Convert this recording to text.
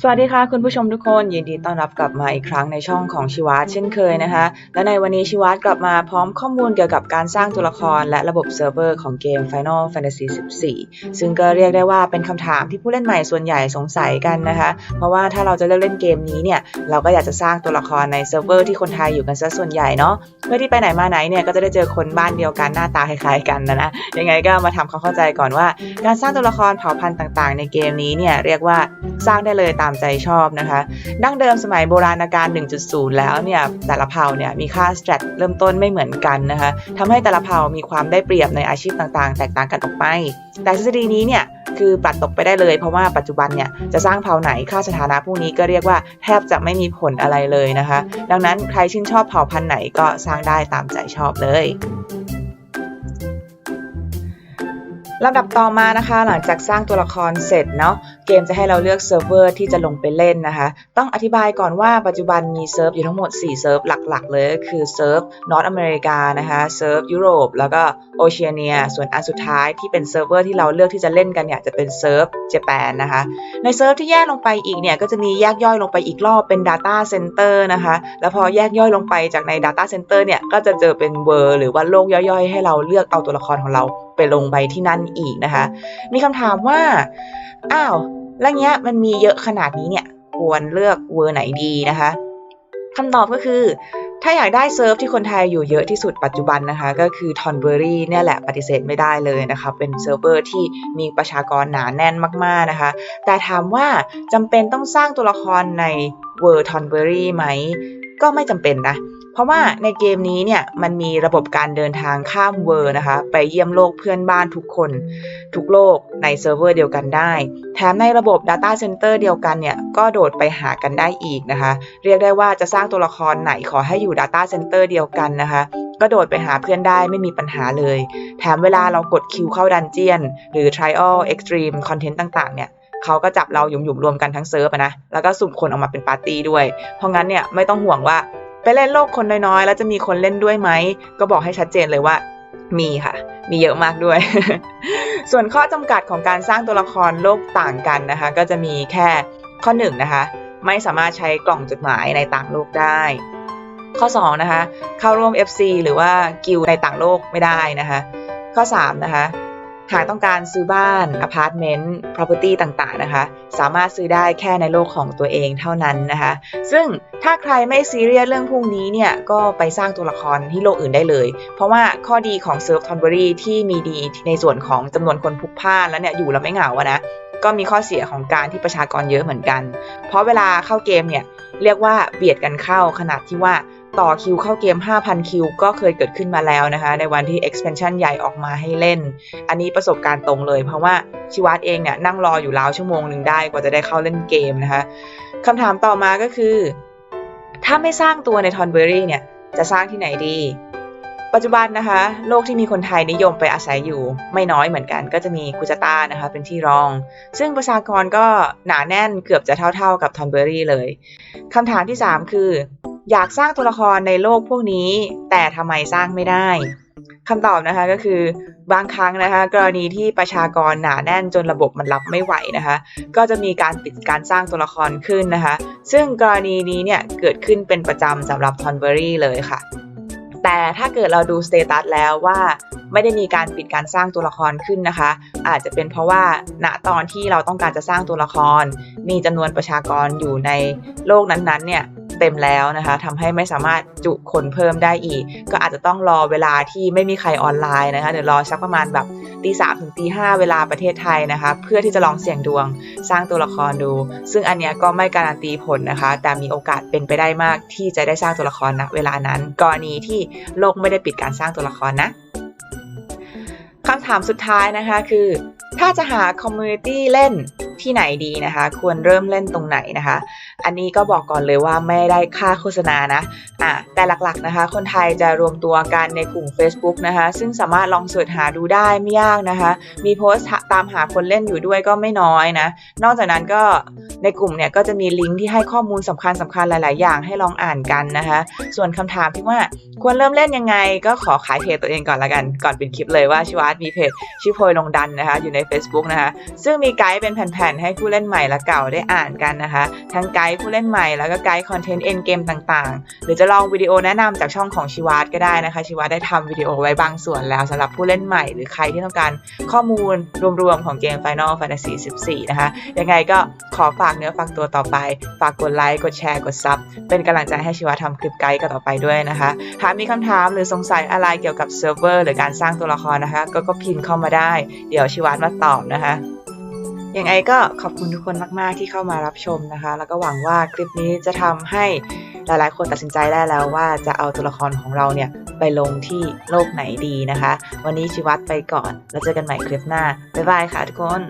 สวัสดีค่ะคุณผู้ชมทุกคนยินดีต้อนรับกลับมาอีกครั้งในช่องของชิวัตเช่นเคยนะคะ และในวันนี้ชิวัตกลับมาพร้อมข้อมูลเกี่ยวกับการสร้างตัวละครและระบบเซิร์ฟเวอร์ของเกม Final Fantasy 14 ซึ่งก็เรียกได้ว่าเป็นคำถามที่ผู้เล่นใหม่ส่วนใหญ่สงสัยกันนะคะ เพราะว่าถ้าเราจะเลือกเล่นเกมนี้เนี่ยเราก็อยากจะสร้างตัวละครในเซิร์ฟเวอร์ที่คนไทยอยู่กันซะส่วนใหญ่เนาะเพื่อที่ไปไหนมาไหนเนี่ยก็จะได้เจอคนบ้านเดียวกันหน้าตาคล้ายๆกันนะนะยังไงก็มาทำความเข้าใจก่อนว่า การสร้างตัวละครเผ่าพันธุ์ต่าง ๆ ในเกมนี้เนี่ยเรียกว่าสร้างได้เลยตามามใจชอบนะคะ ดั้งเดิมสมัยโบราณกาล1.0 แล้วเนี่ยแต่ละเผ่าเนี่ยมีค่า strat เริ่มต้นไม่เหมือนกันนะคะทำให้แต่ละเผ่ามีความได้เปรียบในอาชีพต่างๆ แตกต่างกันออกไป แต่ทฤษฎีนี้เนี่ยคือปัดตกไปได้เลย เพราะว่าปัจจุบันเนี่ยจะสร้างเผ่าไหนค่าสถานะพวกนี้ก็เรียกว่าแทบจะไม่มีผลอะไรเลยนะคะ ดังนั้นใครชื่นชอบเผ่าพันธุ์ไหนก็สร้างได้ตามใจชอบเลยลำดับต่อมานะคะหลังจากสร้างตัวละครเสร็จเนาะ เกมจะให้เราเลือกเซิร์ฟเวอร์ที่จะลงไปเล่นนะคะ ต้องอธิบายก่อนว่าปัจจุบันมีเซิร์ฟอยู่ทั้งหมด 4 เซิร์ฟหลักๆ เลยก็คือเซิร์ฟนอร์ทอเมริกานะคะเซิร์ฟยุโรปแล้วก็โอเชียเนีย ส่วนอันสุดท้ายที่เป็นเซิร์ฟเวอร์ที่เราเลือกที่จะเล่นกันเนี่ยจะเป็นเซิร์ฟเจแปนนะคะ ในเซิร์ฟที่แยกลงไปอีกเนี่ยก็จะมีแยกย่อยลงไปอีกรอบเป็น Data Center นะคะ แล้วพอแยกย่อยลงไปจากใน Data Center เนี่ยก็จะเจอเป็นเวอร์หรือว่าโลกย่อยๆ ให้เราเลือกเอาตัวละครของเราไปลงไปที่นั่นอีกนะคะ มีคำถามว่า อ้าว แล้วเนี้ยมันมีเยอะขนาดนี้เนี่ย ควรเลือกเวอร์ไหนดีนะคะคำตอบก็คือ ถ้าอยากได้เซิร์ฟที่คนไทยอยู่เยอะที่สุดปัจจุบันนะคะ ก็คือ t o n b u r y เนี่ยแหละปฏิเสธไม่ได้เลยนะคะเป็นเซิร์ฟเวอร์ที่มีประชากรหนาแน่นมากๆนะคะ แต่ถามว่าจำเป็นต้องสร้างตัวละครในเวอร์ t o n b u r y ไหม ก็ไม่จำเป็นนะเพราะว่าในเกมนี้เนี่ยมันมีระบบการเดินทางข้ามเวอร์นะคะ ไปเยี่ยมโลกเพื่อนบ้านทุกคน ทุกโลกในเซิร์ฟเวอร์เดียวกันได้ แถมในระบบ Data Center เดียวกันเนี่ยก็โดดไปหากันได้อีกนะคะ เรียกได้ว่าจะสร้างตัวละครไหนขอให้อยู่ Data Center เดียวกันนะคะก็โดดไปหาเพื่อนได้ไม่มีปัญหาเลย แถมเวลาเรากดคิวเข้าดันเจียน หรือ Trial Extreme Content ต่างๆ เนี่ยเขาก็จับเราหยุมๆรวมกันทั้งเซิร์ฟนะ แล้วก็สุ่มคนออกมาเป็นปาร์ตี้ด้วย เพราะงั้นเนี่ยไม่ต้องห่วงว่า ไปเล่นโลกคนน้อยๆ แล้วจะมีคนเล่นด้วยไหม ก็บอกให้ชัดเจนเลยว่า มีค่ะ มีเยอะมากด้วย ส่วนข้อจำกัดของการสร้างตัวละครโลกต่างกันนะคะ ก็จะมีแค่ข้อ1นนะคะไม่สามารถใช้กล่องจดหมายในต่างโลกได้ ข้อ2นะคะเข้าร่วม FC หรือว่ากิลในต่างโลกไม่ได้นะคะ ข้อ3นะคะ หากต้องการซื้อบ้านอพาร์ตเมนต์ property ต่างๆ นะคะ สามารถซื้อได้แค่ในโลกของตัวเองเท่านั้นนะคะ ซึ่งถ้าใครไม่ซีเรียสเรื่องพวกนี้เนี่ย ก็ไปสร้างตัวละครที่โลกอื่นได้เลย เพราะว่าข้อดีของเซิร์ฟทอนเบอรี่ที่มีดีในส่วนของจำนวนคนพลุกพล่านแล้วเนี่ยอยู่แล้วไม่เหงาอะนะก็มีข้อเสียของการที่ประชากรเยอะเหมือนกัน เพราะเวลาเข้าเกมเนี่ยเรียกว่าเบียดกันเข้าขนาดที่ว่า ต่อคิวเข้าเกม 5,000 คิว ก็เคยเกิดขึ้นมาแล้วนะคะ ในวันที่ expansion ใหญ่ออกมาให้เล่น อันนี้ประสบการณ์ตรงเลย เพราะว่าชิวัตเองเนี่ยนั่งรออยู่ราวชั่วโมงหนึ่งได้กว่าจะได้เข้าเล่นเกมนะคะคำถามต่อมาก็คือ ถ้าไม่สร้างตัวในทอนเบอรี่เนี่ย จะสร้างที่ไหนดี ปัจจุบันนะคะ โลกที่มีคนไทยนิยมไปอาศัยอยู่ ไม่น้อยเหมือนกัน ก็จะมีกุจตานะคะเป็นที่รอง ซึ่งประชากรก็หนาแน่นเกือบจะเท่าๆกับทอนเบอรี่เลยคำถามที่ 3 คือ อยากสร้างตัวละครในโลกพวกนี้ แต่ทำไมสร้างไม่ได้คำตอบนะคะก็คือบางครั้งนะคะกรณีที่ประชากรหนาแน่นจนระบบมันรับไม่ไหวนะคะก็จะมีการปิดการสร้างตัวละครขึ้นนะคะ ซึ่งกรณีนี้เนี่ยเกิดขึ้นเป็นประจำสำหรับทอนเบอรี่เลยค่ะ แต่ถ้าเกิดเราดูสเตตัสแล้วว่าไม่ได้มีการปิดการสร้างตัวละครขึ้นนะคะ อาจจะเป็นเพราะว่าณตอนที่เราต้องการจะสร้างตัวละคร มีจำนวนประชากรอยู่ในโลกนั้นๆเนี่ย เต็มแล้วนะคะทำให้ไม่สามารถจุคนเพิ่มได้อีก ก็อาจจะต้องรอเวลาที่ไม่มีใครออนไลน์นะคะเดี๋ยวรอสักประมาณแบบตีสามถึงตีห้าเวลาประเทศไทยนะคะ เพื่อที่จะลองเสี่ยงดวงสร้างตัวละครดู ซึ่งอันนี้ก็ไม่การันตีผลนะคะ แต่มีโอกาสเป็นไปได้มากที่จะได้สร้างตัวละครณเวลานั้น กรณีที่โลกไม่ได้ปิดการสร้างตัวละครนะคำถามสุดท้ายนะคะคือ ถ้าจะหาคอมมูนิตี้เล่นที่ไหนดีนะคะ ควรเริ่มเล่นตรงไหนนะคะ อันนี้ก็บอกก่อนเลยว่าไม่ได้ค่าโฆษณานะอะแต่หลักๆนะคะ คนไทยจะรวมตัวกันในกลุ่ม Facebook นะคะ ซึ่งสามารถลองเสิร์ชหาดูได้ไม่ยากนะคะ มีโพสต์ตามหาคนเล่นอยู่ด้วยก็ไม่น้อยนะ นอกจากนั้นก็ ในกลุ่มเนี่ยก็จะมีลิงก์ที่ให้ข้อมูลสำคัญสคัญหลาย ๆ อย่างให้ลองอ่านกันนะคะ ส่วนคำถามที่ว่าควรเริ่มเล่นยังไง ก็ขอขายเพจตัวเองก่อนละกัน ก่อนปิดคลิปเลยว่าชิวาร์ตมีเพจชื่อโพยลงดันนะคะ อยู่ใน Facebook นะคะ ซึ่งมีไกด์เป็นแผ่น ๆ ให้ผู้เล่นใหม่และเก่าได้อ่านกันนะคะ ทั้งไกด์ผู้เล่นใหม่แล้วก็ไกด์คอนเทนต์เอ็นเกมต่าง ๆ หรือจะลองวิดีโอแนะนำจากช่องของชิวาร์ตก็ได้นะคะ ชิวาร์ตได้ทำวิดีโอไว้บางส่วนแล้วสำหรับผู้เล่นใหม่ หรือใครที่ต้องการข้อมูลรวม ๆ ของเกม Final Fantasy 14 นะคะ ยังไงก็ขอฝากากเนื้อฝากตัวต่อไป ฝากกดไลค์ กดแชร์ กดซับ เป็นกำลังใจให้ชิวาทำคลิปไกด์กันต่อไปด้วยนะคะ หากมีคำถามหรือสงสัยอะไรเกี่ยวกับเซิร์ฟเวอร์หรือการสร้างตัวละครนะคะ ก็ก็พิมพ์เข้ามาได้ เดี๋ยวชิวามาตอบนะคะยังไงก็ขอบคุณทุกคนมาก ๆ ที่เข้ามารับชมนะคะ แล้วก็หวังว่าคลิปนี้จะทำให้หลาย ๆ คนตัดสินใจได้แล้วว่าจะเอาตัวละครของเราเนี่ยไปลงที่โลกไหนดีนะคะ วันนี้ชิวัตไปก่อน แล้วเจอกันใหม่คลิปหน้า บ๊ายบายค่ะทุกคน